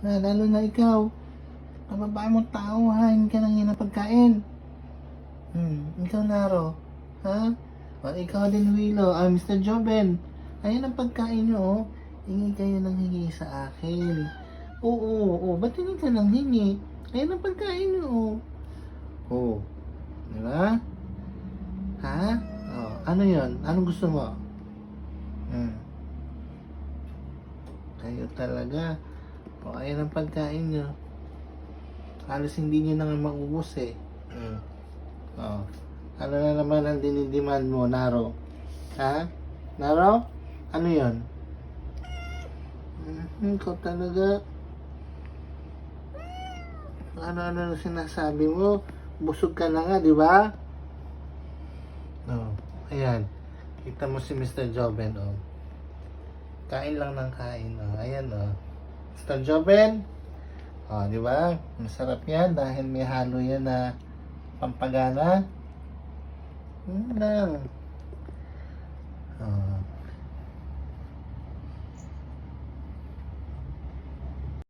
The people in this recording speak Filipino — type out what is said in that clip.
Ah, lalo na ikaw. Kababae mo tao, ha? Hindi ka ng pagkain. Hmm, ikaw Naro. Ha? O, ikaw din Willow. Ah, Mr. Joben. Ayan ang pagkain nyo, oh. Hingi kayo ng hingi sa akin. Oo, oo, oo. Ba't hindi ka nang hingi? Ayan ang pagkain nyo, oh. Oo. Di ba? Ha? Oh, ano yon? Anong gusto mo? Hmm. Kayo talaga. Ayan ang pagkain nyo. Halos hindi nyo na nga maubos eh. Hmm. Oh. Ano na naman ang dinidiman mo, Naro? Ha? Naro? Ano yon? Hmm, ikaw talaga. Ano-ano na sinasabi mo? Busog ka na nga, di ba? No. Ayan. Kita mo si Mr. Joben, oh. Kain lang ng kain, oh. Ayan, oh. Mr. Joben. Oh, di ba? Masarap yan dahil may halo yan na pampagana. Yun lang.